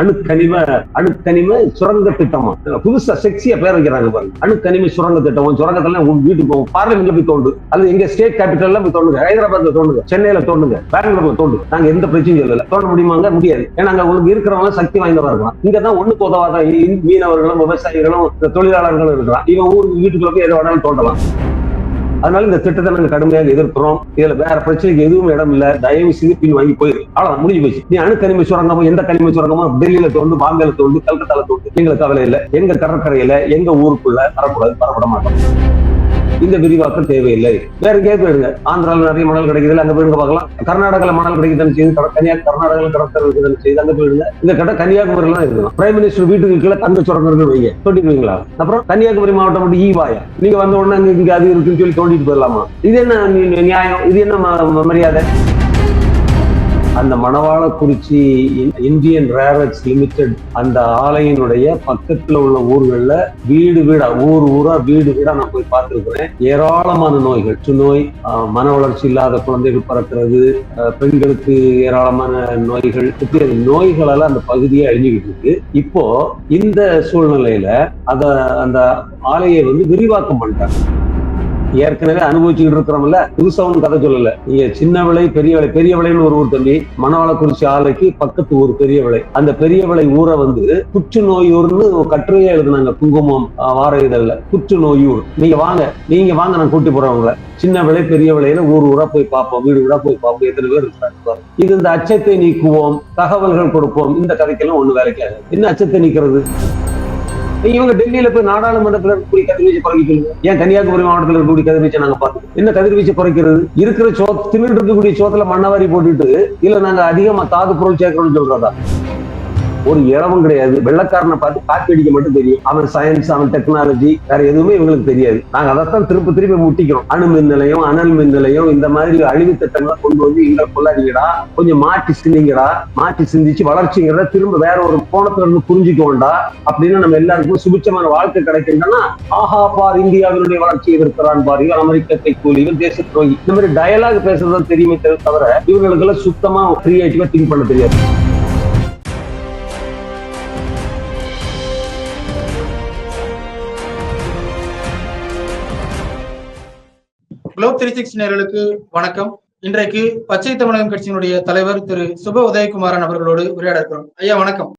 அணுக்கனிம அணுக்கனிம சுரங்க திட்டமா? புதுசா செக்ஸியா பேர் வைக்கிறாங்க பாருங்க. அணுக்கனிம சுரங்க திட்டம்? சுரங்கத்தில சுரங்கத்துல உங்க வீட்டுக்கு போகும் பார்லிமெண்ட்ல போய் தோண்டு. அல்லது எங்க ஸ்டேட் கேபிட்டல்ல போய் தோணுங்க ஹைதராபாத்ல தோண்டுங்க. சென்னையில தோண்டுங்க. பெங்களூர்ல தோண்டு நாங்க எந்த பிரச்சனையும் சொல்லல தோண்ட முடியுமாங்க? முடியாது. ஏன்னா அங்க உங்களுக்கு இருக்கிறவங்க சக்தி வாய்ந்தவா இருக்கலாம். இங்க தான் ஒண்ணுக்கு உதவாத மீனவர்களும் விவசாயிகளும் தொழிலாளர்களும் இருக்கலாம். இவன் ஊருக்கு வீட்டுக்குள்ள போய் எதை வேணாலும் தோண்டலாம். அதனால இந்த திட்டத்தை நாங்க கடுமையாக எதிர்க்கிறோம். இதுல வேற பிரச்சனைக்கு எதுவும் இடம் இல்ல. தயவு செய்து பின் வாங்கி போயிரு. அவ்வளவு முடிஞ்சு போச்சு. நீ அணு கனிம சுரங்கமோ எந்த கனிம சுரங்கமோ டெல்லியில தோண்டு பாம்பேல தோண்டு கல்கத்தால தோண்டு எங்களுக்கு கவலை இல்ல. எங்க கடற்கரையில எங்க ஊருக்குள்ள வரக்கூடாது வரப்பட மாட்டோம். இந்த விரிவாக்கம் தேவையில்லை. வேற எங்கேயே போயிடுங்க. ஆந்திரால நிறைய மணல் கிடைக்குதுல அங்க போயிடுங்க பார்க்கலாம். கர்நாடகால மணல் கிடைக்குதுன்னு செய்து கட- கன்னியா கர்நாடகால கடற்கரை இருக்குதுன்னு செய்து அங்க போயிடுங்க. இந்த கடை கன்னியாகுமரி எல்லாம் இருக்கணும். பிரைம் மினிஸ்டர் வீட்டுக்கு கீழே தங்க சுரங்கம் வைங்க. தோண்டிடுவீங்களா அப்புறம் கன்னியாகுமரி மாவட்டம் மட்டும் e ஈவாயா நீங்க வந்த உடனே அங்க இங்க அது இருக்குன்னு சொல்லி தோண்டிட்டு போயிடலாமா? இது என்ன நியாயம்? இது என்ன மரியாதை? அந்த மணவாளக்குறிச்சி இ- இந்தியன் ரேரட்ஸ் லிமிடெட் அந்த ஆலையினுடைய பக்கத்துல உள்ள ஊர்களில் வீடு வீடா ஊர் ஊரா வீடு வீடா நான் போய் பார்த்துருக்குறேன். ஏராளமான நோய்கள். நோய் மன வளர்ச்சி இல்லாத குழந்தைகள் பறக்கிறது பெண்களுக்கு ஏராளமான நோய்கள். இப்படி அந்த நோய்களால அந்த பகுதியே அழிஞ்சுக்கிட்டு இருக்கு. இப்போ இந்த சூழ்நிலையில அத அந்த ஆலையை வந்து விரிவாக்கம் பண்ணிட்டாங்க. ஏற்கனவே அனுபவிச்சுக்கிட்டு இருக்கிறோம்ல. புதுசா ஒன்றும் கதை சொல்லல. நீங்க சின்ன விலை பெரிய விலை பெரிய விலைன்னு ஒரு ஊர் தம்பி மணவாளக்குறிச்சி ஆலைக்கு பக்கத்து ஊர் பெரிய விலை அந்த பெரிய விலை ஊரை வந்து புற்றுநோயூர்னு கட்டுரையா எழுதுனாங்க குங்குமம் ஆஹ், வார இதழ்ல. புற்றுநோயூர். நீங்க வாங்க நீங்க வாங்க நான் கூட்டி போறேன் உங்களை. சின்ன விலை பெரிய விலையில ஊர் ஊரா போய் பார்ப்போம் வீடு வீடா போய் பார்ப்போம் எத்தனை பேர் இருக்காங்க இது இந்த அச்சத்தை நீக்குவோம் தகவல்கள் கொடுப்போம் இந்த கதைக்கெல்லாம் ஒண்ணு வேலைக்காது என்ன அச்சத்தை நீக்கிறது? இவங்க டெல்லியில போய் நாடாளுமன்றத்தில் இருக்கக்கூடிய கதிர்வீச்சு குறைக்கல ஏன் கன்னியாகுமரி மாவட்டத்தில் இருக்கக்கூடிய கதிர்வீச்சை நாங்க பார்த்தோம் என்ன கதிர்வீச்சு குறைக்கிறது இருக்கிற சோ திமிழ் இருக்கக்கூடிய சோத்துல மண்ணவாரி போட்டுட்டு இல்ல நாங்க அதிகமா தாது பொருள் சேர்க்கணும்னு சொல்றதா? ஒரு இளவும் கிடையாது. வெள்ளக்காரனை பார்த்து காப்பி அடிக்க மட்டும் தெரியும். அவன் சயின்ஸ் அவன் டெக்னாலஜி வேற எதுவுமே இவங்களுக்கு தெரியாது. நாங்க அதைத்தான் திரும்ப திருப்பி முட்டிக்கிறோம். அணு மின் நிலையம் அனல் மின் நிலையம் இந்த மாதிரி அழிவு திட்டங்களை கொண்டு வந்து இங்க கொள்ளாதீங்கடா. கொஞ்சம் மாற்றி சிந்திங்கடா. மாற்றி சிந்திச்சு வளர்ச்சிங்கிறத திரும்ப வேற ஒரு கோணத்துல இருந்து புரிஞ்சுக்கோண்டா அப்படின்னு நம்ம எல்லாருக்கும் சுபிச்சமான வாழ்க்கை கிடைக்கின்றனா ஆஹா பார் இந்தியாவினுடைய வளர்ச்சி எதிர்க்கிறான் பார். இவன் அமெரிக்கத்தை கூலி இவன் தேச துரோகி இந்த மாதிரி டயலாக் பேசுறது தெரியுமே தவிர இவங்களுக்கு எல்லாம் சுத்தமா கிரியேட்டிவா திங்க் பண்ண தெரியாது. குளோப் த்ரீ சிக்ஸ் நேர்களுக்கு வணக்கம். இன்றைக்கு பச்சை தமிழகம் கட்சியினுடைய தலைவர் திரு சுப உதயகுமாரன் அவர்களோடு உரையாட இருக்கிறோம். ஐயா வணக்கம்.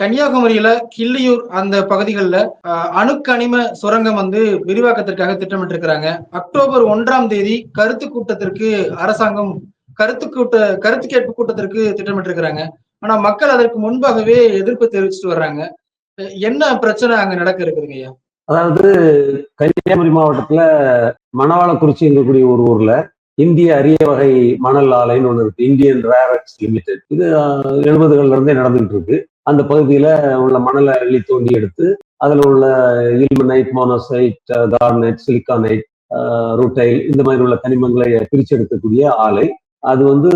கன்னியாகுமரியில கிள்ளியூர் அந்த பகுதிகளில் அணுக்கனிம சுரங்கம் வந்து விரிவாக்கத்திற்காக திட்டமிட்டிருக்கிறாங்க. அக்டோபர் ஒன்றாம் தேதி கருத்து கூட்டத்திற்கு அரசாங்கம் கருத்து கூட்ட கருத்து கேட்பு கூட்டத்திற்கு திட்டமிட்டிருக்கிறாங்க. ஆனா மக்கள் அதற்கு முன்பாகவே எதிர்ப்பு தெரிவிச்சுட்டு வர்றாங்க. என்ன பிரச்சனை அங்க நடக்க இருக்குதுங்க ஐயா? அதாவது கன்னியாகுமரி மாவட்டத்துல மணவாளக்குறிச்சி இருக்கக்கூடிய ஒரு ஊர்ல இந்திய அரிய வகை மணல் ஆலைன்னு ஒன்று இருக்கு. இந்தியன் ரேரக்ஸ் லிமிடெட் இது எழுபதுகள்ல இருந்தே நடந்துகிட்டு இருக்கு. அந்த பகுதியில உள்ள மணலை அள்ளி தோண்டி எடுத்து அதுல உள்ள ilmenite monazite garnet sillimanite rutile இந்த மாதிரி உள்ள கனிமங்களை பிரிச்செடுக்கக்கூடிய ஆலை. அது வந்து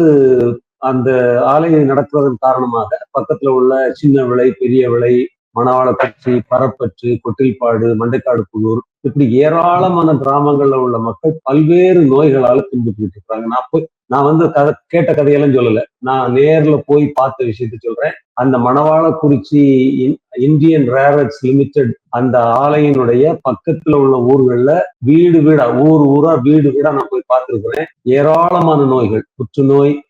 அந்த ஆலை நடக்கிறதன் காரணமாக பக்கத்துல உள்ள சின்ன விலை பெரிய விலை மணவாளப்பட்டி பரப்பற்று கொட்டில்பாடு மண்டைக்காடு புதூர் இப்படி ஏராளமான கிராமங்கள்ல உள்ள மக்கள் பல்வேறு நோய்களால துன்புட்டு இருக்காங்க. நான் போய் நான் வந்து கதை கேட்ட கதையெல்லாம் சொல்லல. நான் நேர்ல போய் பார்த்த விஷயத்த சொல்றேன். அந்த மணவாளக்குறிச்சி இன்- இந்தியன் ரேரட்ஸ் லிமிடெட் அந்த ஆலையினுடைய பக்கத்துல உள்ள ஊர்கள்ல வீடு வீடா ஊர் ஊரா வீடு வீடா நான் போய் பார்த்துருக்குறேன். ஏராளமான நோய்கள் புற்றுநோய்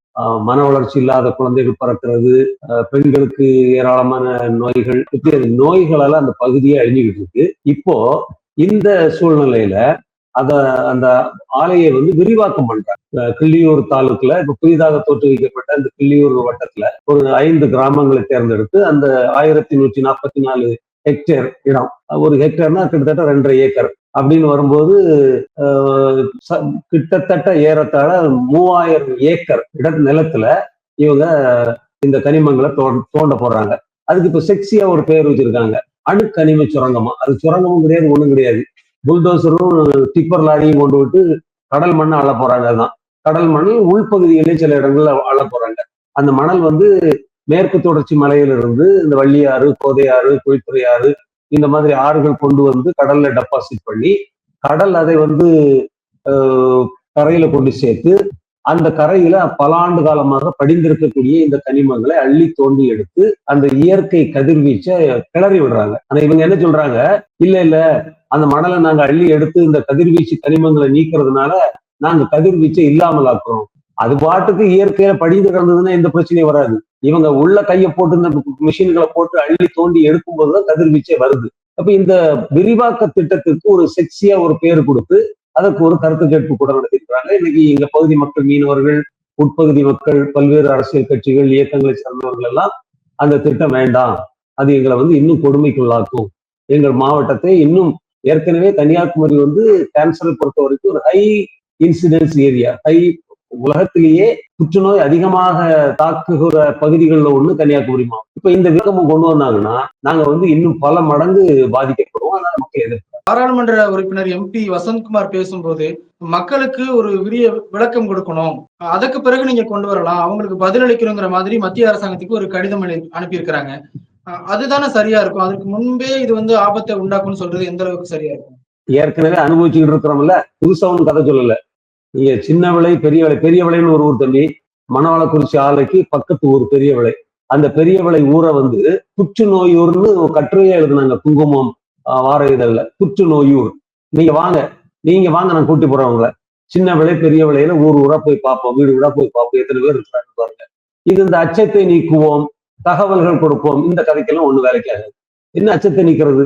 மன வளர்ச்சி இல்லாத குழந்தைகள் பறக்கிறது ஆஹ் பெண்களுக்கு ஏராளமான நோய்கள் இப்படி அந்த நோய்களால அந்த பகுதியே அழிஞ்சுக்கிட்டு இருக்கு. இப்போ இந்த சூழ்நிலையில அத அந்த ஆலையை வந்து விரிவாக்கம் பண்றாங்க. கிள்ளியூர் தாலுக்குல இப்ப புதிதாக தோற்றுவிக்கப்பட்ட அந்த கிள்ளியூர் வட்டத்துல ஒரு ஐந்து கிராமங்களை தேர்ந்தெடுத்து அந்த ஆயிரத்தி நூற்றி நாற்பத்தி நாலு ஹெக்டேர் இடம். ஒரு ஹெக்டேர்னா கிட்டத்தட்ட ரெண்டரை ஏக்கர். அப்படின்னு வரும்போது ச- கிட்டத்தட்ட ஏறத்தாழ மூவாயிரம் ஏக்கர் இட நிலத்துல இவங்க இந்த கனிமங்களை தோண்ட தோண்ட போடுறாங்க அதுக்கு இப்ப செக்ஸியா ஒரு பேர் வச்சிருக்காங்க. அணுக்கனிம சுரங்கமா. அது சுரங்கமும் கிடையாது ஒண்ணும் கிடையாது. புல்டோசரும் டிப்பர் லாரியும் கொண்டு விட்டு கடல் மண்ணை அள்ள போறாங்க அதுதான் கடல் மணல் உள்பகுதியிலே சில இடங்கள்ல அள்ள போறாங்க. அந்த மணல் வந்து மேற்கு தொடர்ச்சி மலையிலிருந்து இந்த வள்ளியாறு கோதையாறு குழித்துறையாறு இந்த மாதிரி ஆறுகள் கொண்டு வந்து கடல்ல டெபாசிட் பண்ணி கடல் அதை வந்து கரையில கொண்டு சேர்த்து அந்த கரையில பல ஆண்டு காலமாக படிந்திருக்கக்கூடிய இந்த கனிமங்களை அள்ளி தோண்டி எடுத்து அந்த இயற்கை கதிர்வீச்சை கிளறி விடுறாங்க. ஆனா இவங்க என்ன சொல்றாங்க? இல்ல இல்ல அந்த மணலை நாங்க அள்ளி எடுத்து இந்த கதிர்வீச்சு கனிமங்களை நீக்கிறதுனால நாங்க கதிர்வீச்சை இல்லாமல் ஆக்குறோம் அது பாட்டுக்கு இயற்கையில படிந்து கிடந்ததுன்னா எந்த பிரச்சனையும் வராது. இவங்க உள்ள கையை போட்டு இந்த மிஷின்களை போட்டு அள்ளி தோண்டி எடுக்கும் போதுதான் கதிர்வீச்சே வருது. அப்ப இந்த விரிவாக்க திட்டத்திற்கு ஒரு செக்ஸியா ஒரு பேர் கொடுத்து அதற்கு ஒரு கருத்து கேட்பு கூட நடத்திருக்கிறாங்க இன்னைக்கு எங்க பகுதி மக்கள் மீனவர்கள் உட்பகுதி மக்கள் பல்வேறு அரசியல் கட்சிகள் இயக்கங்களை சார்ந்தவர்கள் எல்லாம் அந்த திட்டம் வேண்டாம். அது எங்களை வந்து இன்னும் கொடுமைக்குள்ளாக்கும். எங்கள் மாவட்டத்தை இன்னும் ஏற்கனவே கன்னியாகுமரி வந்து கேன்சரை பொறுத்த வரைக்கும் ஒரு ஹை இன்சிடென்ஸ் ஏரியா ஹை உலகத்திலேயே புற்றுநோய் அதிகமாக தாக்குகிற பகுதிகளில் ஒண்ணு கன்னியாகுமரி மாவட்டம். இப்ப இந்த விளக்கமும் கொண்டு வந்தாங்கன்னா நாங்க வந்து இன்னும் பல மடங்கு பாதிக்கப்படுவோம். அதனால மக்கள் எதிர்ப்பு. பாராளுமன்ற உறுப்பினர் எம்பி வசந்த்குமார் பேசும்போது மக்களுக்கு ஒரு விரிய விளக்கம் கொடுக்கணும். அதுக்கு பிறகு நீங்க கொண்டு வரலாம். அவங்களுக்கு பதிலளிக்கணுங்கிற மாதிரி மத்திய அரசாங்கத்துக்கு ஒரு கடிதம் அனுப்பியிருக்கிறாங்க. அதுதானே சரியா இருக்கும். அதுக்கு முன்பே இது வந்து ஆபத்தை உண்டாக்கும்னு சொல்றது எந்த அளவுக்கு சரியா இருக்கும்? ஏற்கனவே அனுபவிச்சுக்கிட்டு இருக்கிறோம்ல. புதுசா ஒன்றும் கதை சொல்லல. இங்க சின்ன விலை பெரிய விலை பெரிய விலைன்னு ஒரு ஊர் தம்பி மணவாளக்குறிச்சி ஆலைக்கு பக்கத்து ஊர் பெரிய விலை அந்த பெரிய விலை ஊரை வந்து புற்று நோயூர்னு கட்டுரையா எழுதுனாங்க குங்குமம் ஆஹ், வார இதழ்ல. புற்றுநோயூர். நீங்க வாங்க. நீங்க வாங்க நான் கூட்டி போறேன் உங்களை. சின்ன விலை பெரிய விலையில ஊர் ஊரா போய் பார்ப்போம். வீடு வீடா போய் பார்ப்போம். எத்தனை பேர் இருக்கிறாங்க பாருங்க. இது இந்த அச்சத்தை நீக்குவோம். தகவல்கள் கொடுப்போம். இந்த கதைக்கெல்லாம் ஒண்ணு வேலைக்கு ஆகாது. என்ன அச்சத்தை நீக்கிறது?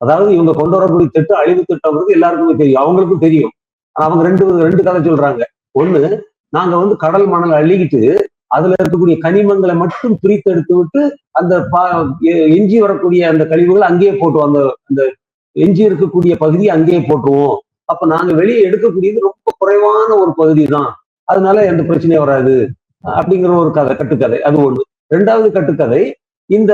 அதாவது இவங்க கொண்டு வரக்கூடிய திட்டம் அழிவு திட்டம் எல்லாருக்குமே தெரியும். அவங்களுக்கும் தெரியும். அவங்க ரெண்டு ரெண்டு கதை சொல்றாங்க. ஒண்ணு நாங்க வந்து கடல் மணல் அள்ளிக்கிட்டு அதுல இருக்கக்கூடிய கனிமங்களை மட்டும் பிரித்து எடுத்து விட்டு அந்த பா- எஞ்சி வரக்கூடிய அந்த கழிவுகளை அங்கேயே போட்டுவோம் அந்த அந்த எஞ்சி இருக்கக்கூடிய பகுதியை அங்கேயே போட்டுருவோம். அப்ப நாங்க வெளியே எடுக்கக்கூடியது ரொம்ப குறைவான ஒரு பகுதி தான். அதனால எந்த பிரச்சனையும் வராது. அப்படிங்கிற ஒரு கதை கட்டுக்கதை. அது ஒண்ணு. ரெண்டாவது கட்டுக்கதை இந்த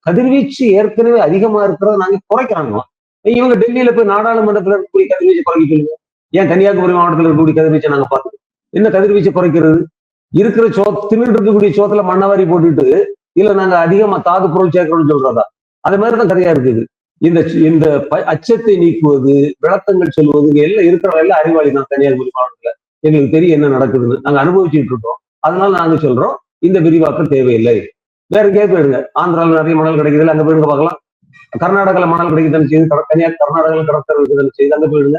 கதிர்வீச்சு ஏற்கனவே அதிகமா இருக்கிறத நாங்க குறைக்கிறாங்க. இவங்க டெல்லியில போய் நாடாளுமன்றத்துல இருக்கக்கூடிய கதிர்வீச்சு குறைக்க ஏன் கன்னியாகுமரி மாவட்டத்தில் இருக்கக்கூடிய கதிர்வீச்சை நாங்க பார்த்துக்கோம் என்ன கதிர்வீச்சை குறைக்கிறது? இருக்கிற சோ திமிழ் இருக்கக்கூடிய சோத்துல மண்ணவாரி போட்டுட்டு இல்ல நாங்க அதிகமா தாது பொருள் சேர்க்கணும்னு சொல்றதா? அது மாதிரிதான் கதையா இருக்குது இந்த இந்த ப- அச்சத்தை நீக்குவது விளக்கங்கள் சொல்வது எல்லாம் இருக்கிற எல்லாம் அறிவாளி தான் கன்னியாகுமரி மாவட்டத்துல. எங்களுக்கு தெரியும் என்ன நடக்குதுன்னு. நாங்க அனுபவிச்சுட்டு இருக்கோம். அதனால நாங்க சொல்றோம் இந்த விரிவாக்கம் தேவையில்லை. வேற எங்கேயே போயிடுங்க. ஆந்திரால நிறைய மணல் கிடைக்குதுல்ல அங்க போயிடுங்க பார்க்கலாம். கர்நாடகால மணல் கிடைக்குதுன்னு செய்து கட- கன்னியா கர்நாடகால கடற்கரை இருக்குதுன்னு செய்து அங்க போயிடுங்க.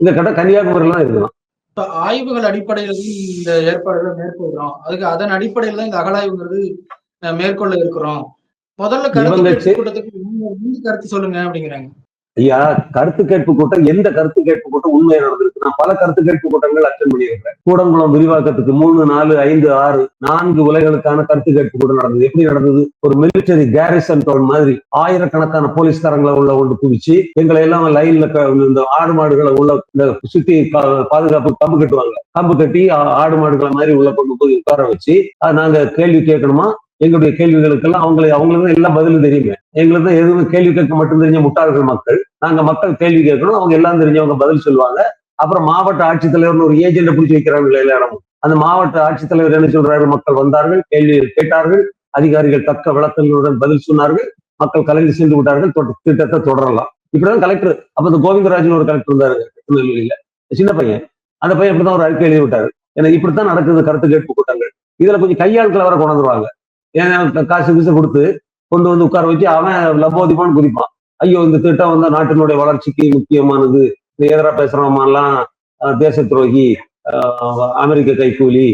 இந்த கடை கன்னியாகுமரிலாம் இருக்கலாம் ஆய்வுகள் அடிப்படையில இந்த ஏற்பாடுகளை மேற்கொள்றோம். அதுக்கு அதன் அடிப்படையில தான் இந்த அகழாய்வுங்கிறது அஹ், மேற்கொள்ள இருக்கிறோம். முதல்ல கருத்து கூட்டத்துக்கு கருத்து சொல்லுங்க அப்படிங்கிறாங்க. ஐயா கருத்து கேட்பு கூட்டம் எந்த கருத்து கேட்பு கூட்டம் உண்மையா நடந்திருக்கு? நான் பல கருத்து கேட்பு கூட்டங்கள் அட்டன் பண்ணியிருக்கிறேன். கூடங்குளம் விரிவாக்கத்துக்கு மூணு நாலு ஐந்து ஆறு நான்கு உலைகளுக்கான கருத்து கேட்பு கூட்டம் நடந்தது. எப்படி நடந்தது? ஒரு மிலிட்டரி கேரிசன் டவுன் மாதிரி ஆயிரக்கணக்கான போலீஸ்காரங்களை உள்ள கொண்டு குவிச்சு எங்களை எல்லாம் லைன்ல இந்த ஆடு மாடுகளை உள்ள இந்த சுத்தி பாதுகாப்பு கம்பு கட்டுவாங்க. கம்பு கட்டி ஆடு மாடுகளை மாதிரி உள்ள கொண்டு போய் உட்கார வச்சு நாங்க கேள்வி கேட்கணுமா? எங்களுடைய கேள்விகளுக்கெல்லாம் அவங்களை அவங்களுக்கு எல்லாம் பதிலும் தெரியுங்க. எங்களுக்கு தான் எதுவுமே கேள்வி கேட்க மட்டும் தெரிஞ்ச முட்டாள்கள் மக்கள். நாங்க மக்கள் கேள்வி கேட்கணும் அவங்க எல்லாம் தெரிஞ்சவங்க பதில் சொல்லுவாங்க. அப்புறம் மாவட்ட ஆட்சித்தலைவர்னு ஒரு ஏஜென்ட பிடிச்சி வைக்கிறாங்க எல்லா அந்த மாவட்ட ஆட்சித்தலைவர் என்ன சொல்றாரு? மக்கள் வந்தார்கள் கேள்வி கேட்டார்கள் அதிகாரிகள் தக்க விளக்கங்களுடன் பதில் சொன்னார்கள் மக்கள் கலைந்து சென்று விட்டார்கள் திட்டத்தை தொடரலாம். இப்படிதான் கலெக்டர் அப்ப இந்த கோவிந்தராஜன் ஒரு கலெக்டர் இருந்தாரு திருநெல்வேலியில. சின்ன பையன். அந்த பையன் இப்படிதான் ஒரு அறிக்கை எழுதி விட்டாரு. ஏன்னா இப்படித்தான் நடக்குது கருத்து கேட்பு கூட்டங்கள். இதுல கொஞ்சம் கையாட்களை வர கொண்டு வந்துருவாங்க. ஏன்னா காசு கீசு கொடுத்து கொண்டு வந்து உட்கார வச்சு அவன் லபோதிப்பான்னு குதிப்பான். ஐயோ இந்த திட்டம் வந்து நாட்டினுடைய வளர்ச்சிக்கு முக்கியமானது. எதிராக பேசுறவங்கலாம் தேச துரோகி அமெரிக்க கைக்கூலி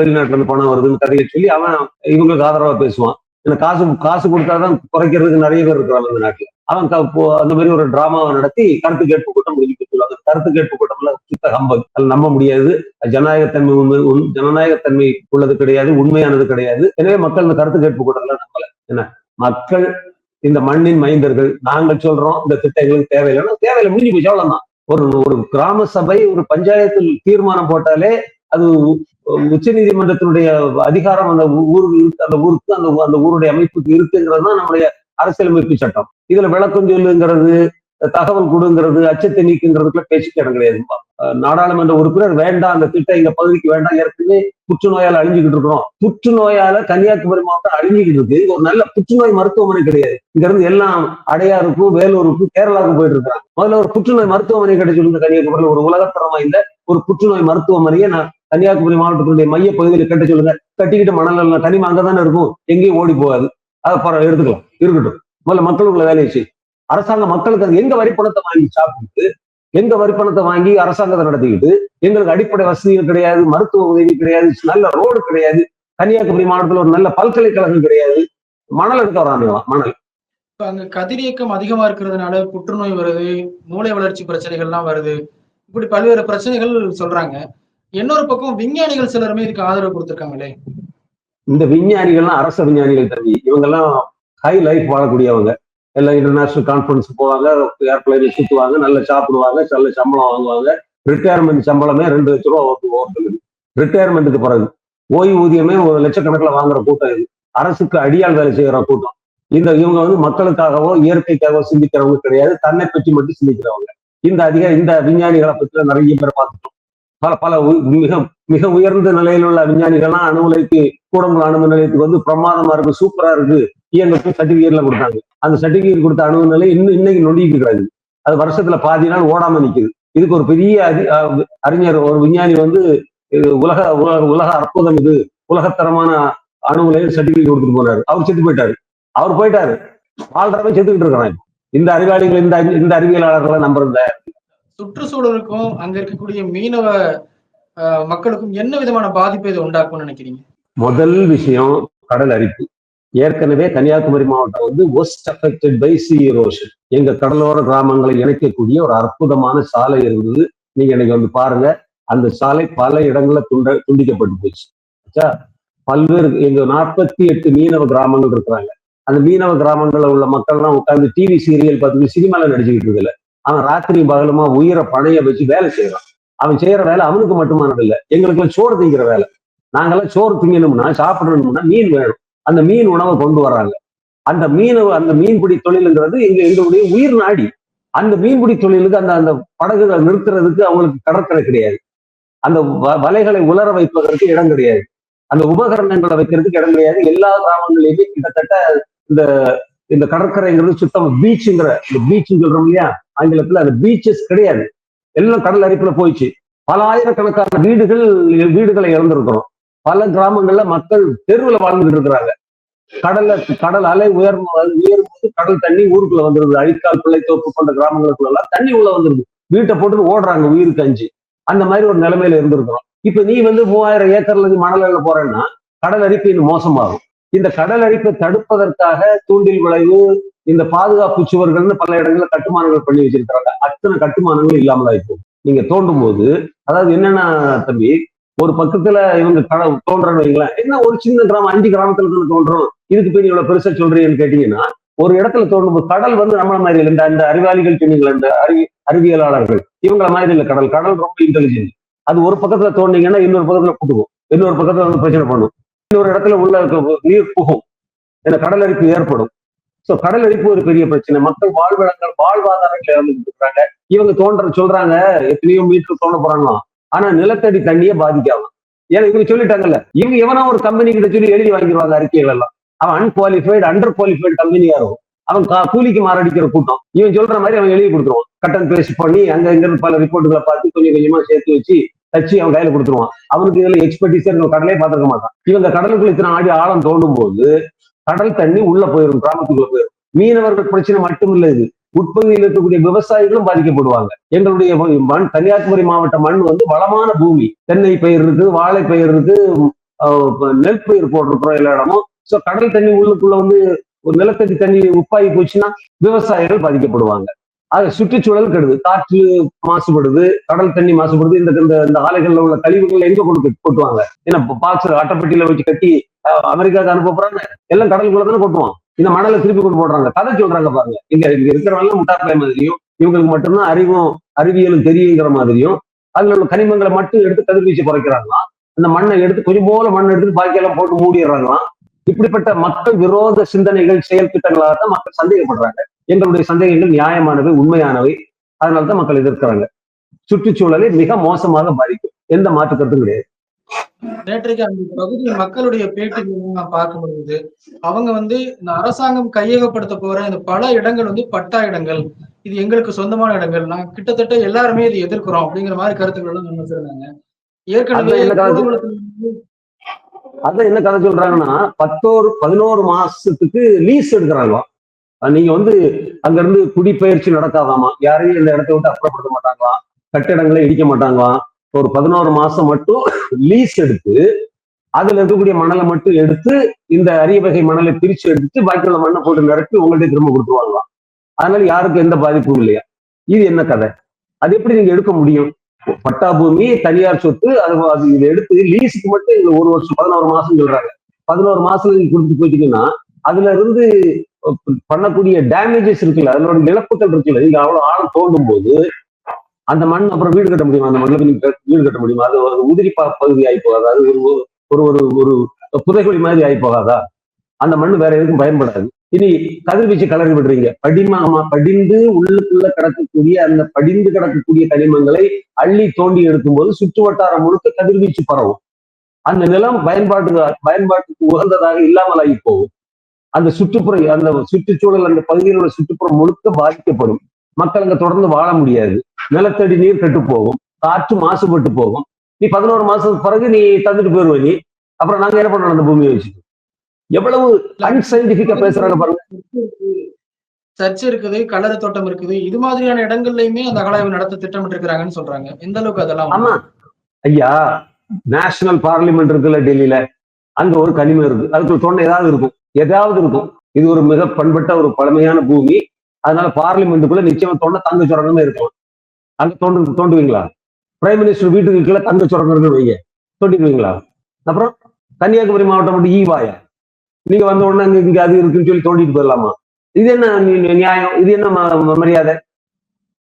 வெளிநாட்டுல பணம் வருதுன்னு கதையை சொல்லி அவன் இவங்களுக்கு ஆதரவா பேசுவான். ஏன்னா காசு காசு கொடுத்தாதான் குறைக்கிறதுக்கு நிறைய பேர் இருக்கிறாங்க இந்த நாட்டுல. அவன் இப்போ அந்த மாதிரி ஒரு டிராமாவை நடத்தி கருத்து கேட்பு கூட்டம் முடிஞ்சு சொல்லுவாங்க கருத்து கேட்பு கூட்டம்ல சுத்த அது நம்ப முடியாது. ஜனநாயகத்தன்மை உண்மை உண்- ஜனநாயகத்தன்மை உள்ளது கிடையாது. உண்மையானது கிடையாது. எனவே மக்கள் இந்த கருத்து கேட்பு கூட்டம்லாம் நம்பல. என்ன? மக்கள் இந்த மண்ணின் மைந்தர்கள் நாங்கள் சொல்றோம். இந்த திட்டம் எங்களுக்கு தேவையில்லைன்னா தேவையில்லை. முடிஞ்சு போய் அவ்வளவுதான். ஒரு ஒரு கிராம சபை ஒரு பஞ்சாயத்தில் தீர்மானம் போட்டாலே அது உச்ச நீதிமன்றத்தினுடைய அதிகாரம் அந்த ஊருக்கு அந்த ஊருக்கு அந்த அந்த ஊருடைய அமைப்புக்கு இருக்குங்கிறது தான் நம்முடைய அரசியலமைப்பு சட்டம். இதுல விளக்கம் சொல்லுங்கிறது தகவல் கொடுங்கிறது அச்சத்தை நீக்குங்கிறதுக்குள்ள பேச்சுக்கு இடம் கிடையாது. நாடாளுமன்ற உறுப்பினர் வேண்டாம் அந்த திட்டம் எங்க பகுதிக்கு வேண்டாம் ஏற்கனவே புற்றுநோயால் அழிஞ்சுக்கிட்டு இருக்கிறோம். புற்றுநோயால கன்னியாகுமரி மாவட்டம் அழிஞ்சுக்கிட்டு இருக்கு. ஒரு நல்ல புற்றுநோய் மருத்துவமனை கிடையாது. இங்க இருந்து எல்லாம் அடையாருக்கும் வேலூருக்கும் கேரளாவுக்கும் போயிட்டு இருக்காங்க முதல்ல ஒரு புற்றுநோய் மருத்துவமனை கிடைச்சிருந்த கன்னியாகுமரியில். ஒரு உலகத்தரமா வாய்ந்த ஒரு புற்றுநோய் மருத்துவமனையை நான் கன்னியாகுமரி மாவட்டத்தினுடைய மைய பகுதியில் கட்ட சொல்லுங்க. கட்டிக்கிட்டு மணல் எல்லாம் அங்கதானே இருக்கும். எங்கேயும் ஓடி போகாது. அதை பரவ எடுத்துக்கலாம். இருக்கட்டும். முதல்ல மக்களுக்குள்ள வேலையை செய்யும் அரசாங்கம் மக்களுக்கு அது எங்க வரிப்பணத்தை வாங்கி சாப்பிட்டு எங்க வரிப்பணத்தை வாங்கி அரசாங்கத்தை நடத்திக்கிட்டு எங்களுக்கு அடிப்படை வசதிகள் கிடையாது மருத்துவ உதவி கிடையாது நல்ல ரோடு கிடையாது கன்னியாகுமரி மாவட்டத்தில் ஒரு நல்ல பல்கலைக்கழகம் கிடையாது. மணல் எடுக்க வரானுங்களா மணல். இப்ப அங்க கதிரியக்கம் அதிகமா இருக்கிறதுனால புற்றுநோய் வருது மூளை வளர்ச்சி பிரச்சனைகள்லாம் வருது. இப்படி பல்வேறு பிரச்சனைகள் சொல்றாங்க. இன்னொரு பக்கம் விஞ்ஞானிகள் சிலருமே இதுக்கு ஆதரவு கொடுத்துருக்காங்களே. இந்த விஞ்ஞானிகள்லாம் அரச விஞ்ஞானிகள் தம்பி. இவங்கெல்லாம் ஹை லைஃப் வாழக்கூடியவங்க. எல்லாம் இன்டர்நேஷனல் கான்ஃபரன்ஸ் போவாங்க ஏர்பிளைன் சுற்றுவாங்க நல்ல சாப்பிடுவாங்க நல்ல சம்பளம் வாங்குவாங்க. ரிட்டையர்மெண்ட் சம்பளமே ரெண்டு லட்ச ரூபா ஒருத்தருக்கு ரிட்டையர்மெண்ட்டுக்கு பிறகு. ஓய்வூதியமே ஒரு லட்சக்கணக்கில் வாங்குற கூட்டம் இது. அரசுக்கு அடியால் வேலை செய்கிற கூட்டம். இந்த இவங்க வந்து மக்களுக்காகவோ இயற்கைக்காகவோ சிந்திக்கிறவங்க கிடையாது. தன்னை பற்றி மட்டும் சிந்திக்கிறவங்க. இந்த அதிக இந்த விஞ்ஞானிகளை பற்றி நிறைய பேர் பார்த்துட்டோம் பல பல உ- மிக மிக உயர்ந்த நிலையில் உள்ள விஞ்ஞானிகள்லாம் அணு உலைக்கு கூடங்குள அணு நிலையத்துக்கு வந்து பிரமாதமா இருக்கு சூப்பரா இருக்கு இயங்கத்து சர்டிபிகேட்ல கொடுத்தாங்க. அந்த சர்டிபிகேட் கொடுத்த அணு நிலை இன்னும் இன்னைக்கு நொண்டிட்டு இருக்காது அது. வருஷத்துல பாதி நாள் ஓடாம நிக்குது. இதுக்கு ஒரு பெரிய அறிஞர் ஒரு விஞ்ஞானி வந்து இது உலக உலக உலக அற்புதம் இது. உலகத்தரமான அணு உலையில் சர்டிபிகேட் கொடுத்துட்டு போனாரு. அவர் செத்து போயிட்டாரு. அவர் போயிட்டாரு. வாழ்றவன் செத்துக்கிட்டு இருக்கிறான். இந்த அறிவாளிகள் இந்த இந்த அறிவியலாளர்களை நம்புறது சுற்றுச்சூழலுக்கும் அங்க இருக்கக்கூடிய மீனவ மக்களுக்கும் என்ன விதமான பாதிப்பை இது உண்டாக்கும்னு நினைக்கிறீங்க? முதல் விஷயம் கடல் அரிப்பு. ஏற்கனவே கன்னியாகுமரி மாவட்டம் வந்து worst affected by sea erosion எங்க கடலோர கிராமங்களை இணைக்கக்கூடிய ஒரு அற்புதமான சாலை இருந்தது. நீங்க இன்னைக்கு வந்து பாருங்க அந்த சாலை பல இடங்கள்ல துண்ட துண்டிக்கப்பட்டு போச்சு. ஆச்சா? பல்வேறு எங்க நாற்பத்தி எட்டு மீனவ கிராமங்கள் இருக்கிறாங்க. அந்த மீனவ கிராமங்கள்ல உள்ள மக்கள்லாம் உட்கார்ந்து டிவி சீரியல் பார்த்துட்டு சினிமால நடிச்சுக்கிட்டு இருக்குல்ல அவன் ராத்திரி பகலுமா உயிரை பணைய வச்சு வேலை செய்யறான். அவன் செய்யற வேலை அவனுக்கு மட்டுமானது இல்லை எங்களுக்கு சோறு திங்கிற வேலை. நாங்கெல்லாம் சோறு திங்கணும்னா சாப்பிடணும்னா மீன் வேணும். அந்த மீன் உணவை கொண்டு வர்றாங்க. அந்த மீன் அந்த மீன்பிடி தொழிலுங்கிறது எங்க எங்களுடைய உயிர் நாடி. அந்த மீன்பிடி தொழிலுக்கு அந்த அந்த படகுகளை நிறுத்துறதுக்கு அவங்களுக்கு கடற்கரை கிடையாது. அந்த வ- வலைகளை உலர வைப்பதற்கு இடம் கிடையாது. அந்த உபகரணங்களை வைக்கிறதுக்கு இடம் கிடையாது. எல்லா கிராமங்களிலுமே கிட்டத்தட்ட இந்த இந்த கடற்கரைங்கிறது சுத்தம் பீச்சுங்கிற இந்த பீச்சுன்னு சொல்றோம் இல்லையா? ஆங்கிலத்துல அந்த பீச்சஸ் கிடையாது. எல்லாம் கடல் அரிப்புல போயிடுச்சு. பல ஆயிரக்கணக்கான வீடுகள் வீடுகளை இழந்திருக்கிறோம். பல கிராமங்கள்ல மக்கள் தெருவுல வாழ்ந்துட்டு இருக்கிறாங்க. கடல்ல கடல் அலை உயர்ந்து உயரும்போது கடல் தண்ணி ஊருக்குள்ள வந்துருது. அழிக்கால் பிள்ளைத்தோப்பு போன்ற கிராமங்களுக்குள்ள எல்லாம் தண்ணி உள்ள வந்துருது. வீட்டை போட்டு ஓடுறாங்க உயிருக்கு அஞ்சு அந்த மாதிரி ஒரு நிலைமையில இருந்திருக்கிறோம். இப்ப நீ வந்து மூவாயிரம் ஏக்கர்ல நீ மணல போறேன்னா கடல் அரிப்பு இன்னும் மோசமாகும். இந்த கடல் அடிப்பை தடுப்பதற்காக தூண்டில் விளைவு இந்த பாதுகாப்பு சுவர்கள்னு பல இடங்கள்ல கட்டுமானங்கள் பண்ணி வச்சிருக்காங்க அத்தனை கட்டுமானங்கள் இல்லாமல் ஆயிப்போம் நீங்க தோண்டும் போது அதாவது என்னன்னா தம்பி ஒரு பக்கத்துல இவங்க கட தோன்றன்னு வைங்களேன் என்ன ஒரு சின்ன கிராமம் அஞ்சு கிராமத்துல இருந்து தோன்றும் இதுக்கு போய் இவ்வளவு பெருசா சொல்றீங்கன்னு கேட்டீங்கன்னா ஒரு இடத்துல தோன்றும் போது கடல் வந்து நம்மள மாதிரி இல்லை. இந்த அறிவாளிகள் சொன்னீங்களா இந்த அறிவி அறிவியலாளர்கள் இவங்கள மாதிரி இல்லை. கடல் கடல் ரொம்ப இன்டெலிஜென்ட் அது ஒரு பக்கத்துல தோண்டிங்கன்னா இன்னொரு பக்கத்துல கூட்டுவோம். இன்னொரு பக்கத்துல வந்து பிரச்சனை பண்ணும். இன்னொரு இடத்துல உள்ள நீர் புகும். இந்த கடல் அரிப்பு ஏற்படும். சோ கடல் அரிப்பு ஒரு பெரிய பிரச்சனை. மக்கள் வாழ்விடங்கள் வாழ்வாதாரங்கள் இழந்துட்டு இவங்க தோன்ற சொல்றாங்க எத்தனையோ மீட்டர் தோண்ட போறாங்களாம் ஆனா நிலத்தடி தண்ணியே பாதிக்காம. ஏன்னா இவங்க சொல்லிட்டாங்கல்ல இவங்க எவனா ஒரு கம்பெனி கிட்ட சொல்லி எழுதி வாங்கிடுவாங்க அறிக்கைகள் எல்லாம். அவன் அன்குவாலிஃபைடு அண்டர் குவாலிஃபைடு கம்பெனியா இருக்கும். அவன் கா- கூலிக்கு மாரடிக்கிற கூட்டம். இவன் சொல்ற மாதிரி அவன் எழுதி கொடுத்துருவான். கட்டன் பேஸ்ட் பண்ணி அங்க இங்க இருந்து பல ரிப்போர்ட்டுகளை பார்த்து கொஞ்சம் கொஞ்சமா சேர்த்து வச்சு தச்சு அவன் கையில கொடுத்துருவான். அவனுக்கு இதுல எக்ஸ்பர்டீஸ் இவங்க கடலே பார்த்துக்க மாட்டான். இவங்க கடலுக்குள்ள இத்தனை ஆடி ஆழம் தோண்டும் போது கடல் தண்ணி உள்ள போயிடும் கிராமத்துக்குள்ள போயிடும் மீனவர்கள் பிரச்சனை மட்டும் இல்ல இது. உட்பகுதியில் இருக்கக்கூடிய விவசாயிகளும் பாதிக்கப்படுவாங்க. எங்களுடைய மண் கன்னியாகுமரி மாவட்ட மண் வந்து வளமான பூமி. தென்னை பயிர் இருக்கு வாழை பயிர் இருக்கு நெல் பயிர் போட்டிருக்கிறோம் எல்லா இடமும். ஸோ கடல் தண்ணி உள்ளுக்குள்ள வந்து ஒரு நிலத்தடி தண்ணி உப்பாகி போச்சுன்னா விவசாயிகள் பாதிக்கப்படுவாங்க. அது சுற்றுச்சூழல் கெடுது. காற்று மாசுபடுது கடல் தண்ணி மாசுபடுது. இந்த இந்த இந்த ஆலைகள்ல உள்ள கழிவுகள் எங்க கொண்டு கொட்டுவாங்க? ஏன்னா பாக்ஸ் அட்டைப்பட்டியில வச்சு கட்டி அமெரிக்காவுக்கு அனுப்ப போறாங்க எல்லாம் கடலுக்குள்ள தானே கொட்டுவான். இந்த மணலை திருப்பி கொண்டு போடுறாங்க. கதை சொல்றாங்க பாருங்க. இங்க இங்க இருக்கிறவங்க முட்டாப்பை மாதிரியும் இவங்களுக்கு மட்டும்தான் அறிவும் அறிவியலும் தெரியுங்கிற மாதிரியும் அதுல உள்ள கனிமங்களை மட்டும் எடுத்து கதிர்வீச்சு குறைக்கிறாங்களாம் அந்த மண்ணை எடுத்து கொஞ்சம் போல மண் எடுத்து பாக்கியெல்லாம் போட்டு மூடிடுறாங்களாம் இப்படிப்பட்ட மக்கள் விரோத சிந்தனைகள் செயல் திட்டங்களாக தான் மக்கள் சந்தேகப்படுறாங்க. எங்களுடைய சந்தேகங்கள் நியாயமானவை உண்மையானவை. அதனால தான் மக்கள் எதிர்க்கிறாங்க. சுற்றுச்சூழலை மிக மோசமாக பாதிக்கும். எந்த மாற்று கருத்தும் கிடையாது. நேற்றைக்கு அந்த பகுதி மக்களுடைய பேட்டிகள் நான் பார்க்க முடியுது அவங்க வந்து இந்த அரசாங்கம் கையகப்படுத்த போற இந்த பல இடங்கள் வந்து பட்டா இடங்கள். இது எங்களுக்கு சொந்தமான இடங்கள். நாங்க கிட்டத்தட்ட எல்லாருமே இதை எதிர்க்கிறோம் அப்படிங்கிற மாதிரி கருத்துக்கள் எல்லாம் முன் வச்சிருந்தாங்க ஏற்கனவே அதான் என்ன கதை? சொல்றாங்கன்னா பத்தோரு பதினோரு மாசத்துக்கு லீஸ் எடுக்கிறாங்க. நீங்க வந்து அங்க இருந்து குடிப்பயிற்சி நடக்காதாமா? யாரையும் இந்த இடத்த விட்டு அப்புறப்படுத்த மாட்டாங்களாம் கட்டிடங்களை இடிக்க மாட்டாங்களாம் ஒரு பதினோரு மாசம் மட்டும் லீஸ் எடுத்து அதுல இருக்கக்கூடிய மணலை மட்டும் எடுத்து இந்த அரிய வகை மணலை பிரிச்சு எடுத்து பாக்கியுள்ள மண்ணை போட்டு நிரப்பி உங்கள்ட்ட திரும்ப கொடுத்துருவாங்களாம் அதனால யாருக்கும் எந்த பாதிப்பும் இல்லையா? இது என்ன கதை? அது எப்படி நீங்க எடுக்க முடியும்? பட்டா பூமி தனியார் சொத்து அது அது இதை எடுத்து லீஸுக்கு மட்டும் ஒரு வருஷம் பதினோரு மாசம் சொல்றாங்க. பதினோரு மாசம் நீங்க கொடுத்துட்டு போயிட்டீங்கன்னா அதுல இருந்து பண்ணக்கூடிய டேமேஜஸ் இருக்குல்ல அதனோட இழப்புகள் இருக்குல்ல நீங்க அவ்வளவு ஆழம் தோண்டும் போது அந்த மண் அப்புறம் வீடு கட்ட முடியுமா? அந்த மண்ணில் நீங்க வீடு கட்ட முடியுமா? அது ஒரு உதிரி ப- பகுதி ஆகி போகாதா? அது ஒரு ஒரு ஒரு ஒரு புதைக்குழி மாதிரி ஆகி போகாதா? அந்த மண் வேற எதுக்கும் பயன்படாது. இனி கதிர்வீச்சு கலரி விடுறீங்க. படிமமா படிந்து உள்ளுக்குள்ள கிடக்கக்கூடிய அந்த படிந்து கிடக்கக்கூடிய கனிமங்களை அள்ளி தோண்டி எடுக்கும்போது சுற்று வட்டாரம் முழுக்க கதிர்வீச்சு பரவும். அந்த நிலம் பயன்பாட்டு பயன்பாட்டுக்கு உகந்ததாக இல்லாமல் ஆகி போகும். அந்த சுற்றுப்புற அந்த சுற்றுச்சூழல் அந்த பகுதியில் உள்ள சுற்றுப்புறம் முழுக்க பாதிக்கப்படும். மக்கள் அங்க தொடர்ந்து வாழ முடியாது. நிலத்தடி நீர் கெட்டு போகும். காற்று மாசுபட்டு போகும். நீ பதினோரு மாசத்துக்கு பிறகு நீ தந்துட்டு போயிருவ நீ. அப்புறம் நாங்க என்ன பண்ணணும் அந்த பூமியை வச்சுட்டு? எவ்வளவு அன்சைன்டிபிக்கா பேசுறாங்க பாருங்க. சர்ச் இருக்குது கலர் தோட்டம் இருக்குது. இது மாதிரியான இடங்கள்லயுமே அந்த அகழாய்வு நடத்த திட்டமிட்டு இருக்கிறாங்கன்னு சொல்றாங்க. எந்த அளவுக்கு அதெல்லாம் ஆமா. ஐயா நேஷனல் பார்லிமெண்ட் இருக்குல்ல டெல்லியில. அங்க ஒரு கனிமம் இருக்கு. அதுக்கு தொண்டை ஏதாவது இருக்கும். ஏதாவது இருக்கும். இது ஒரு மிக பண்பட்ட ஒரு பழமையான பூமி. அதனால பார்லிமெண்ட்டுக்குள்ள நிச்சயமா தொண்டை தங்க சுரங்கமே இருக்கும். அங்க தோண்டு தோண்டுவீங்களா? பிரைம் மினிஸ்டர் வீட்டுக்கு கீழே தங்க சுரங்கம் வைங்க. தோண்டிடுவீங்களா? அப்புறம் கன்னியாகுமரி மாவட்டம் மட்டும் ஈவாயா. நீங்க வந்த உடனே அங்க இங்க அது இருக்குன்னு சொல்லி தோண்டிட்டு போயிடலாமா? இது என்ன நியாயம்? இது என்ன மரியாதை?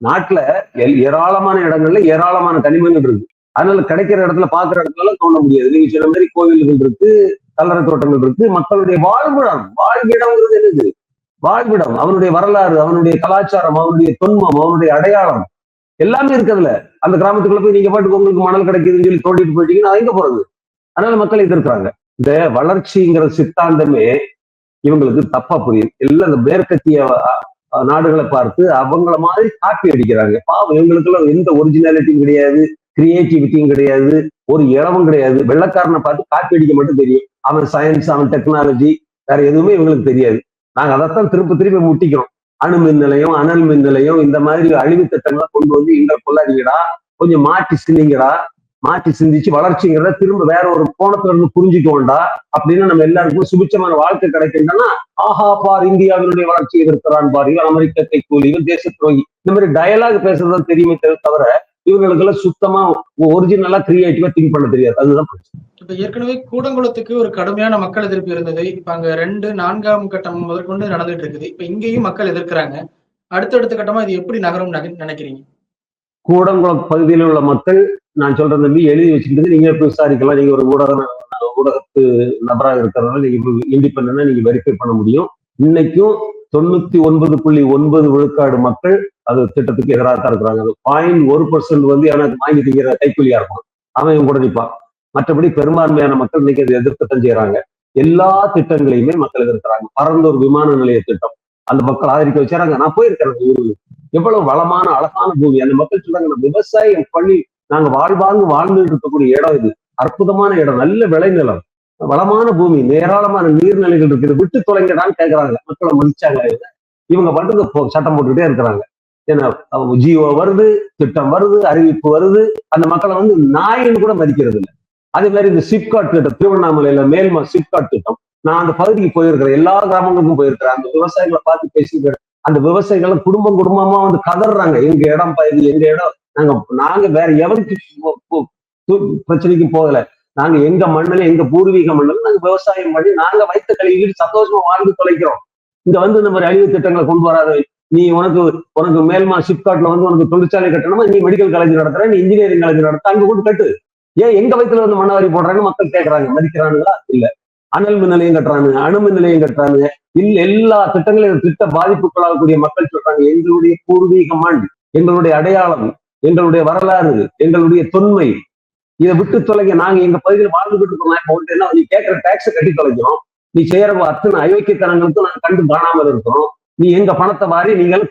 நாட்டுல எல்- ஏராளமான இடங்கள்ல ஏராளமான கனிமங்கள் இருக்கு. அதனால கிடைக்கிற இடத்துல பாக்குற இடத்துல தோண முடியாது. நீங்க சொன்ன மாதிரி கோவில்கள் இருக்கு கல்லறை தோட்டங்கள் இருக்கு. மக்களுடைய வாழ்விடம் வாழ்விடம்ங்கிறது என்னது? வாழ்விடம். அவனுடைய வரலாறு அவனுடைய கலாச்சாரம் அவனுடைய தொன்மம் அவனுடைய அடையாளம் எல்லாமே இருக்குதுல அந்த கிராமத்துக்குள்ள போய் நீங்க பாட்டுக்கு உங்களுக்கு மணல் கிடைக்குதுன்னு சொல்லி தோண்டிட்டு போயிட்டீங்கன்னா எங்க போறது? அதனால மக்கள் எதிர்க்கிறாங்க இந்த வளர்ச்சிங்கிற சித்தாந்தமே இவங்களுக்கு தப்பா புரியும். எல்லாம் இந்த மேற்கத்திய நாடுகளை பார்த்து அவங்கள மாதிரி காப்பி அடிக்கிறாங்க. பாவம் இவங்களுக்குள்ள எந்த ஒரிஜினாலிட்டியும் கிடையாது. கிரியேட்டிவிட்டியும் கிடையாது ஒரு இளவும் கிடையாது. வெள்ளக்காரனை பார்த்து காப்பி அடிக்க மட்டும் தெரியும். அவன் சயின்ஸ் அவன் டெக்னாலஜி வேற எதுவுமே இவங்களுக்கு தெரியாது. நாங்க அதைத்தான் திரும்ப திருப்பி முட்டிக்கிறோம். அணு மின் நிலையம் அனல் மின் நிலையம் இந்த மாதிரி அழிவு திட்டங்களை கொண்டு வந்து எங்களை கொள்ளாதீங்கடா. கொஞ்சம் மாற்றி சிந்திங்கடா. மாற்றி சிந்திச்சு வளர்ச்சிங்கிறத திரும்ப வேற ஒரு கோணத்துல இருந்து புரிஞ்சுக்கோண்டா அப்படின்னு நம்ம எல்லாருக்கும் சுபிச்சமான வாழ்க்கை கிடைக்கின்றனா ஆஹா பார் இந்தியாவினுடைய வளர்ச்சி எதிர்க்கிறான் பார். இவன் அமெரிக்க கூலி இவன் தேச துரோகி. இந்த மாதிரி டயலாக் பேசுறதுதான் தெரியுமே தவிர இவங்களுக்கெல்லாம் சுத்தமா ஒரிஜினலா கிரியேட்டிவா திங்க் பண்ண தெரியாது. அதுதான் பிரச்சனை. இப்ப ஏற்கனவே கூடங்குளத்துக்கு ஒரு கடுமையான மக்கள் எதிர்ப்பு இருந்தது. இப்ப அங்க ரெண்டு நான்காம் கட்டம் முதற்கொண்டு நடந்துட்டு இருக்குது. இப்ப இங்கேயும் மக்கள் எதிர்க்கிறாங்க. அடுத்தடுத்த கட்டமா இது எப்படி நகரும் நினைக்கிறீங்க? கூடங்குளம் பகுதியில் உள்ள மக்கள் நான் சொல்றது தம்பி எழுதி வச்சுக்கிட்டு நீங்க போய் விசாரிக்கலாம். நீங்க ஒரு ஊடக ஊடகத்து நபராக இருக்கிறதுனால நீங்க இண்டிபெண்டா நீங்க வெரிஃபை பண்ண முடியும். இன்னைக்கும் தொண்ணூத்தி ஒன்பது புள்ளி ஒன்பது விழுக்காடு மக்கள் அது திட்டத்துக்கு எதிராக தான் இருக்கிறாங்க. அது பாயிண்ட் ஒரு பர்சன்ட் வந்து எனக்கு வாங்கி திங்கிற கைக்கூலியா இருக்கும். அவன் இவன் கூட மற்றபடி பெரும்பான்மையான மக்கள் இன்னைக்கு அதை எதிர்க்கத்தான் செய்யறாங்க எல்லா திட்டங்களையுமே மக்கள் எதிர்க்கிறாங்க. பரந்தூர் விமான நிலைய திட்டம். அந்த மக்கள் ஆதரிக்க வச்சாங்க நான் போயிருக்கிறேன் அந்த ஊருக்கு எவ்வளவு வளமான அழகான பூமி. அந்த மக்கள் சொல்றாங்க நம்ம விவசாயம் பண்ணி நாங்க வாழ்வாங்க வாழ்ந்துட்டு இருக்கக்கூடிய இடம் இது. அற்புதமான இடம். நல்ல விளைநிலம். வளமான பூமி ஏராளமான நீர்நிலைகள் இருக்குது. விட்டு தொலைங்கடான்னு கேட்கறாங்க மக்களை மதிச்சாங்க. இவங்க. இவங்க மட்டும் இந்த சட்டம் போட்டுக்கிட்டே இருக்கிறாங்க. ஏன்னா ஜியோ வருது திட்டம் வருது அறிவிப்பு வருது. அந்த மக்களை வந்து நாயின்னு கூட மதிக்கிறது இல்லை. அதே மாதிரி இந்த சிப்காட் திட்டம் திருவண்ணாமலையில மேல்மா சிப்காட் திட்டம் நான் அந்த பகுதிக்கு போயிருக்கிறேன். எல்லா கிராமங்களுக்கும் போயிருக்கிறேன். அந்த விவசாயிகளை பார்த்து பேசிக்கிறேன் அந்த விவசாயிகளை குடும்பம் குடும்பமா வந்து கதறாங்க. எங்க இடம் பகுதி எங்க இடம் நாங்க நாங்க வேற எவருக்கு பிரச்சனைக்கும் பிரச்சனைக்கு போகல. நாங்க எங்க மண்ணில் எங்க பூர்வீக மண்ணில் நாங்க விவசாயம் பண்ணி நாங்க வைத்த கழிவுகள் சந்தோஷமா வாழ்ந்து தொலைக்கிறோம். இங்க வந்து இந்த மாதிரி அழிவு திட்டங்களை கொண்டு வராத நீ உனக்கு உனக்கு மேல்மா சிப்காட்ல வந்து உனக்கு தொழிற்சாலை கட்டணுமா? நீ மெடிக்கல் காலேஜ் நடத்துற நீ இன்ஜினியரிங் காலேஜ் நடத்த அங்க கொண்டு கட்டு. ஏன் எங்க வயத்துல வந்து மண்ணவாரி போடுறாங்கன்னு மக்கள் கேட்கறாங்க மதிக்கிறானுங்களா? இல்ல. அனல் மின் நிலையம் கட்டுறானுங்க அணு மின் நிலையம் கட்டுறானுங்க இல்ல எல்லா திட்டங்களையும் திட்ட பாதிப்புக்குள்ளாகக்கூடிய மக்கள் சொல்றாங்க. எங்களுடைய பூர்வீக மண் எங்களுடைய அடையாளம் எங்களுடைய வரலாறு எங்களுடைய தொன்மை இதை விட்டு தொலைங்க. நாங்க எங்க பகுதியில் வாழ்ந்துகிட்டு இருக்கோம் இப்போ வந்து நீ கேட்குற டேக்ஸை கட்டி தொலைக்கிறோம் நீ செய்யற அத்தனை அயோக்கியத்தனங்களுக்கும் நாங்க கண்டு காணாமல் இருக்கிறோம் நீ எங்க பணத்தை மாறி நீங்கள்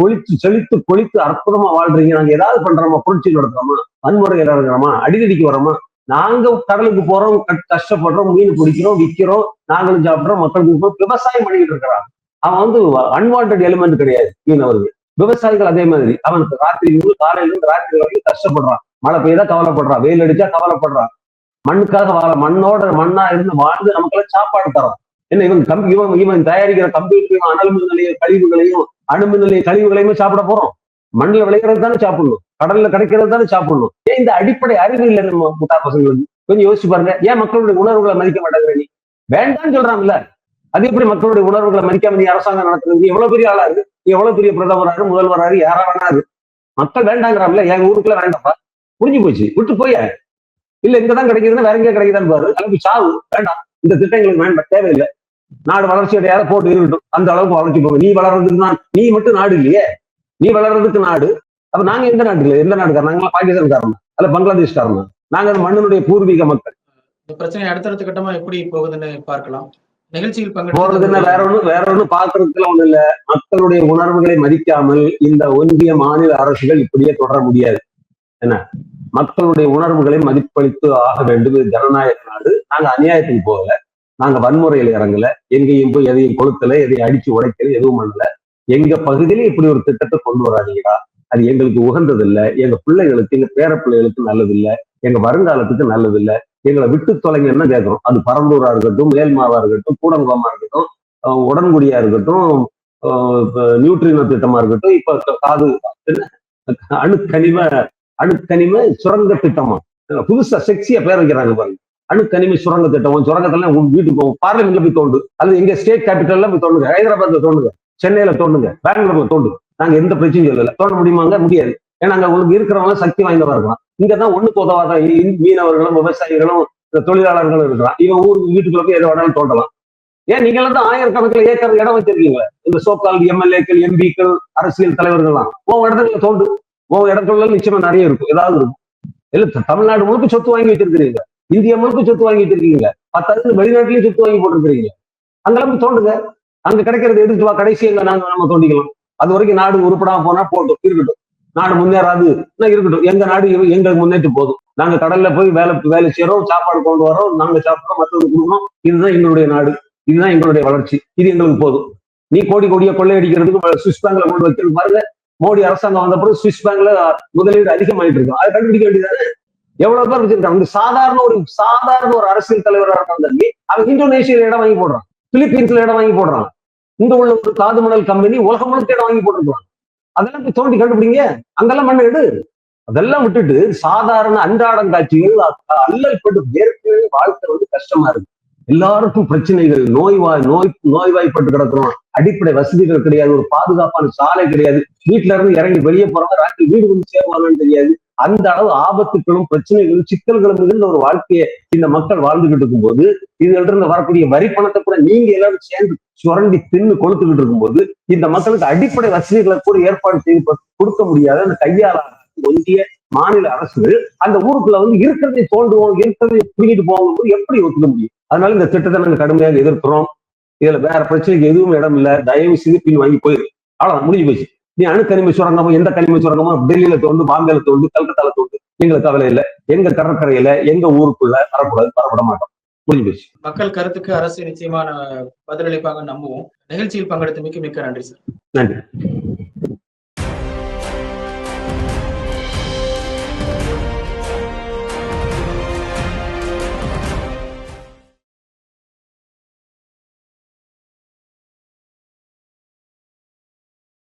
கொளித்து செழித்து கொளித்து அற்புதமா வாழ்றீங்க. நாங்க ஏதாவது பண்றோமா? புரட்சி நடத்துறோமா? வன்முறையில் இறங்குறோமா? அடிதடிக்கு வரோமா? நாங்க கடலுக்கு போறோம் கஷ்டப்படுறோம் மீன் பிடிக்கிறோம் விற்கிறோம் நாங்களும் சாப்பிடுறோம் மக்களுக்கு விவசாயம் பண்ணிட்டு இருக்கிறான் அவன் வந்து அன்வான்ட் எலிமெண்ட் கிடையாது மீனவர்கள். விவசாயிகள் அதே மாதிரி. அவன் ராத்திரி இருந்து காலையில இருந்து ராத்திரி வரைக்கும் கஷ்டப்படுறான். மழை பெய்தா கவலைப்படுறான். வெயில் அடிச்சா கவலைப்படுறான். மண்ணுக்காக வாழ மண்ணோட மண்ணா இருந்து வாழ்ந்து நமக்கெல்லாம் சாப்பாடு தரோம். என்ன இவன் கம் இவன் இவன் தயாரிக்கிற கம்ப்யூட்டரையும் அனல் நிலைய கழிவுகளையும் அணுமின் நிலைய கழிவுகளையுமே சாப்பிட போறோம். மண்ணில் விளைகிறது தானே சாப்பிடணும். கடல்ல கிடைக்கிறது தானே சாப்பிடணும். ஏன் இந்த அடிப்படை அறிவு இல்லை நம்ம முட்டா பசங்களுக்கு கொஞ்சம் யோசிச்சு பாருங்க. ஏன் மக்களுடைய உணர்வுகளை மதிக்க மாட்டேங்கிற நீ? வேண்டாம்னு சொல்றாங்கல்ல. அது எப்படி மக்களுடைய உணர்வுகளை மதிக்காம நீ அரசாங்கம் நடத்துறது? எவ்வளவு பெரிய ஆளா இருக்கு எவ்வளவு பெரிய பிரதமராரு முதல்வராரு யாரா வேணாரு மக்கள் வேண்டாங்கிறாங்கல்ல எங்க ஊருக்குள்ள வேண்டாம்ப்பா முடிஞ்சு போச்சு. விட்டு போய? இல்ல இங்கதான் கிடைக்குதுன்னா வேற எங்கேயே கிடைக்குதான்னு பாரு. அளவுக்கு சாவு. வேண்டாம். இந்த திட்டங்களுக்கு வேண்டாம் தேவையில்லை. நாடு வளர்ச்சி அடையாத போட்டு இருக்கட்டும். அந்த அளவுக்கு வளர்ச்சி போகும். நீ வளர்றதுக்கு தான் நீ மட்டும் நாடு இல்லையே? நீ வளர்றதுக்கு நாடு. அப்ப நாங்க எந்த நாட்டுல எந்த நாடுக்காரன்? நாங்க பாகிஸ்தான்காரன். அல்ல பங்களாதேஷ்காரன்? நாங்க அந்த மண்ணினுடைய பூர்வீக மக்கள். இந்த பிரச்சனை அடுத்தடுத்த கட்டமா எப்படி போகுதுன்னு பார்க்கலாம். நிகழ்ச்சியில் போறதுன்னா வேற ஒண்ணும் வேற ஒண்ணு பாக்குறதுக்குலாம் ஒண்ணு இல்ல. மக்களுடைய உணர்வுகளை மதிக்காமல் இந்த ஒன்றிய மாநில அரசுகள் இப்படியே தொடர முடியாது. என்ன? மக்களுடைய உணர்வுகளை மதிப்பளித்து ஆக வேண்டும். இது ஜனநாயக நாடு. நாங்க அநியாயத்துக்கு போகல. நாங்க வன்முறையில இறங்கல. எங்கேயும் போய் எதையும் கொளுத்தல எதையும் அடிச்சு உடைக்கல எதுவும் பண்ணல. எங்க பகுதியில இப்படி ஒரு திட்டத்தை கொண்டு வராதீங்களா அது எங்களுக்கு உகந்தது இல்லை எங்க பிள்ளைகளுக்கு எங்க பேர பிள்ளைகளுக்கு நல்லது இல்லை எங்க வருங்காலத்துக்கு நல்லது இல்லை எங்களை விட்டு தொலைங்கன்னு கேட்கிறோம் அது பரந்தூரா இருக்கட்டும் மேல்மாவா இருக்கட்டும் கூடங்குளமா இருக்கட்டும் உடன்குடியா இருக்கட்டும் நியூட்ரினோ திட்டமா இருக்கட்டும் இப்ப காது அணுக்கனிம அணுக்கனிம சுரங்க திட்டமா? புதுசா செக்ஸியா பேர் வைக்கிறாங்க பாருங்க. அணுக்கனிம சுரங்க திட்டம்? சுரங்கத்துல உங்க வீட்டுக்கு போகும் பார்லிமெண்ட்ல போய் தோண்டு அல்லது எங்க ஸ்டேட் கேபிட்டல்ல போய் தோணுங்க ஹைதராபாத்ல தோணுங்க சென்னையில தோண்டுங்க. பெங்களூர்ல தோண்டு நாங்க எந்த பிரச்சனையும் சொல்லல தோண்ட முடியுமாங்க? முடியாது. ஏன்னா அங்க உங்களுக்கு இருக்கிறவங்க சக்தி வாய்ந்தவா இருக்கலாம். இங்கதான் ஒண்ணுக்கு உதவாத மீனவர்களும் விவசாயிகளும் இந்த தொழிலாளர்களும் இருக்கிறான் இவன் ஊருக்கு வீட்டுக்குள்ள போய் எதை வேணாலும் தோண்டலாம். ஏன் நீங்க எல்லாம் தான் ஆயிரக்கணக்கில் ஏக்கர் இடம் வச்சிருக்கீங்களே? இந்த சோக்கால் எம்எல்ஏக்கள் எம்பிக்கள் அரசியல் தலைவர்கள்லாம். உன் இடத்துல தோண்டு. உன் இடத்துல நிச்சயமா நிறைய இருக்கும். ஏதாவது இருக்கும். இல்ல தமிழ்நாடு முழுக்க சொத்து வாங்கி வச்சிருக்கிறீங்க. இந்திய முழுக்க சொத்து வாங்கி வச்சிருக்கீங்க. பத்தாவது வெளிநாட்டுலயும் சொத்து வாங்கி போட்டிருக்கிறீங்க. அங்கெல்லாம் தோண்டுங்க. அங்க கிடைக்கிறது எடுத்து வா. கடைசி எங்க நாங்க நம்ம தோண்டிக்கலாம். அது வரைக்கும் நாடு உருப்படாம போனா போட்டோம் இருக்கட்டும். நாடு முன்னேறாது. இருக்கட்டும். எங்க நாடு எங்களுக்கு முன்னேற்று போதும். நாங்க கடல்ல போய் வேலை வேலை செய்யறோம் சாப்பாடு கொண்டு வரோம் நாங்க சாப்பிடுறோம் மற்றவங்களுக்கு கொடுக்கணும் இதுதான் எங்களுடைய நாடு. இதுதான் எங்களுடைய வளர்ச்சி. இது எங்களுக்கு போதும். நீ கோடி கோடியா கொள்ளையடிக்கிறதுக்கு சுவிஸ் பேங்க்ல கொண்டு வைக்கிறது பாருங்க. மோடி அரசாங்கம் வந்த பிறகு சுவிஸ் பேங்க்ல முதலீடு அதிகமாயிட்டு இருக்கும் அதை கண்டுபிடிக்க வேண்டியதானே? எவ்வளவு பேர் வச்சிருக்காங்க? சாதாரண ஒரு சாதாரண ஒரு அரசியல் தலைவராக இருந்தாலும் அவன் இந்தோனேஷியால இடம் வாங்கி போடுறான். பிலிப்பீன்ஸ்ல இடம் வாங்கி போடுறான். இங்க உள்ள ஒரு தாதுமணல் கம்பெனி உலகம் முழுக்க இடம் வாங்கி போட்டிருக்கான் அதெல்லாம் போய் தோண்டி கண்டுபிடிங்க. அங்கெல்லாம் மண்ணை எடு. அதெல்லாம் விட்டுட்டு சாதாரண அன்றாடம் காட்சிகள் அல்லல் பட்டு ஏற்கனவே வாழ்க்கை வந்து கஷ்டமா இருக்கு. எல்லாருக்கும் பிரச்சனைகள் நோய்வாய் நோய் நோய்வாய்ப்பட்டு கிடக்கிறோம். அடிப்படை வசதிகள் கிடையாது. ஒரு பாதுகாப்பான சாலை கிடையாது. வீட்டுல இருந்து இறங்கி வெளியே போறவங்க ராத்திரி வீடு வந்து சேருவாங்கன்னு தெரியாது. அந்த அளவு ஆபத்துகளும் பிரச்சனைகளும் சிக்கல்களும் மிகுந்த ஒரு வாழ்க்கையை இந்த மக்கள் வாழ்ந்துகிட்டு இருக்கும்போது இதுல இருந்து வரக்கூடிய வரி பணத்தை கூட நீங்க எல்லாரும் சேர்ந்து சுரண்டி தின்னு கொளுத்துக்கிட்டு இருக்கும்போது இந்த மக்களுக்கு அடிப்படை வசதிகளை கூட ஏற்பாடு செய்து கொடுக்க முடியாத. அந்த கையாள ஒன்றிய மாநில அரசுகள் அந்த ஊருக்குள்ள வந்து இருக்கிறதை தோண்டுவோம் இருக்கிறதை புடிங்கிட்டு போவோம் எப்படி ஒத்துக்க முடியும்? அதனால இந்த திட்டத்தை நாங்கள் கடுமையாக எதிர்க்கிறோம். இதுல வேற பிரச்சனைக்கு எதுவும் இடம் இல்லை. தயவு செய்து பின் வாங்கி போயிரு. அவ்வளவுதான். முடிஞ்சு போச்சு. நீ அணுக்கனிம சுரங்கமோ எந்த கனிம சுரங்கமோ டெல்லியில தோண்டு பாம்பேல தோண்டு கல்கத்தால தோண்டு எங்களுக்கு கவலை இல்லை. எங்க கடற்கரையில எங்க ஊருக்குள்ள வரக்கூடாது வரப்பட மாட்டோம். முடிஞ்சு போச்சு. மக்கள் கருத்துக்கு அரசு நிச்சயமான பதிலளிப்பாங்க நம்புவோம். நிகழ்ச்சியில் பங்கெடுத்தமைக்கு மிக்க நன்றி சார். நன்றி.